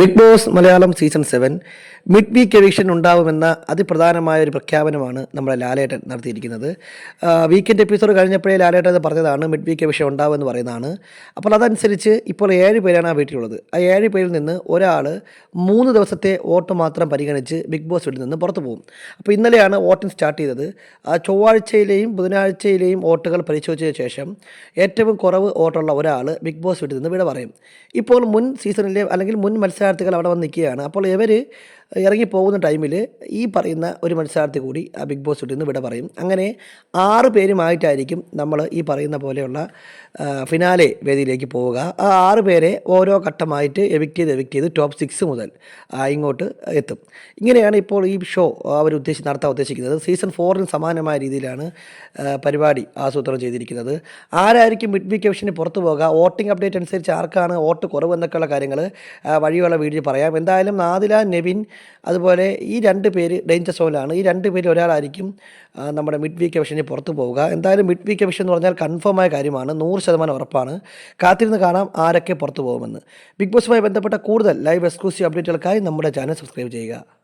Bigg Boss Malayalam season seven mid week eviction ഉണ്ടാവുമെന്ന അതിപ്രധാനമായ ഒരു പ്രഖ്യാപനമാണ് നമ്മുടെ ലാലേട്ടൻ നടത്തിയിരിക്കുന്നത്. വീക്കെൻഡ് എപ്പിസോഡ് കഴിഞ്ഞപ്പോഴേ ലാലേട്ടൻ അത് പറഞ്ഞതാണ് മിഡ് വീക്ക് എവിക്ഷൻ ഉണ്ടാവുമെന്ന് പറയുന്നതാണ്. അപ്പോൾ അതനുസരിച്ച് ഇപ്പോൾ ഏഴ് പേരാണ് ആ വീട്ടിലുള്ളത്. ആ ഏഴ് പേരിൽ നിന്ന് ഒരാൾ മൂന്ന് ദിവസത്തെ വോട്ട് മാത്രം പരിഗണിച്ച് ബിഗ് ബോസ് വീട്ടിൽ നിന്ന് പുറത്തു പോകും. അപ്പോൾ ഇന്നലെയാണ് വോട്ടിംഗ് സ്റ്റാർട്ട് ചെയ്തത്. ആ ചൊവ്വാഴ്ചയിലെയും ബുധനാഴ്ചയിലെയും വോട്ടുകൾ പരിശോധിച്ച ശേഷം ഏറ്റവും കുറവ് വോട്ടുള്ള ഒരാൾ ബിഗ് ബോസ് വീട്ടിൽ നിന്ന് വിട പറയും. ഇപ്പോൾ മുൻ സീസണിലെ അല്ലെങ്കിൽ മുൻ മത്സരാർത്ഥികൾ അവിടെ വന്ന് നിൽക്കുകയാണ് അപ്പോൾ ഇവർ ഇറങ്ങി പോകുന്ന ടൈമിൽ ഈ പറയുന്ന ഒരു മത്സരാർത്ഥി കൂടി ആ ബിഗ് ബോസ് വീട്ടിൽ നിന്ന് വിട പറയും. അങ്ങനെ ആറ് പേരുമായിട്ടായിരിക്കും നമ്മൾ ഈ പറയുന്ന പോലെയുള്ള ഫിനാലെ വേദിയിലേക്ക് പോവുക. ആ ആറ് പേരെ ഓരോ ഘട്ടമായിട്ട് എവിക്റ്റ് ചെയ്ത് എവിക്റ്റ് ചെയ്ത് ടോപ്പ് സിക്സ് മുതൽ ഇങ്ങോട്ട് എത്തും. ഇങ്ങനെയാണ് ഇപ്പോൾ ഈ ഷോ അവർ ഉദ്ദേശിച്ച് നടത്താൻ ഉദ്ദേശിക്കുന്നത്. സീസൺ ഫോറിന് സമാനമായ രീതിയിലാണ് പരിപാടി ആസൂത്രണം ചെയ്തിരിക്കുന്നത്. ആരായിരിക്കും മിഡ് വീക്ക് എവിഷന് പുറത്തു പോകുക വോട്ടിംഗ് അപ്ഡേറ്റ് അനുസരിച്ച് ആർക്കാണ് വോട്ട് കുറവ് എന്നൊക്കെയുള്ള കാര്യങ്ങൾ വഴിയുള്ള വീഡിയോ പറയാം. എന്തായാലും നാദില നെവിൻ അതുപോലെ ഈ രണ്ട് പേര് ഡേഞ്ചർ സോണിലാണ് ഈ രണ്ട് പേര് ഒരാളായിരിക്കും നമ്മുടെ മിഡ് വീക്ക് എവിഷന് പുറത്തു പോവുക. എന്തായാലും മിഡ് വീക്ക് എവിഷൻ എന്ന് പറഞ്ഞാൽ കൺഫേം ആയ കാര്യമാണ്. നൂറ് ശതമാനം ഉറപ്പാണ്. കാത്തിരുന്ന് കാണാം ആരൊക്കെ പുറത്തു പോകുമെന്ന്. ബിഗ് ബോസുമായി ബന്ധപ്പെട്ട കൂടുതൽ ലൈവ് എക്സ്ക്ലൂസീവ് അപ്ഡേറ്റുകൾക്കായി നമ്മുടെ ചാനൽ സബ്സ്ക്രൈബ് ചെയ്യുക.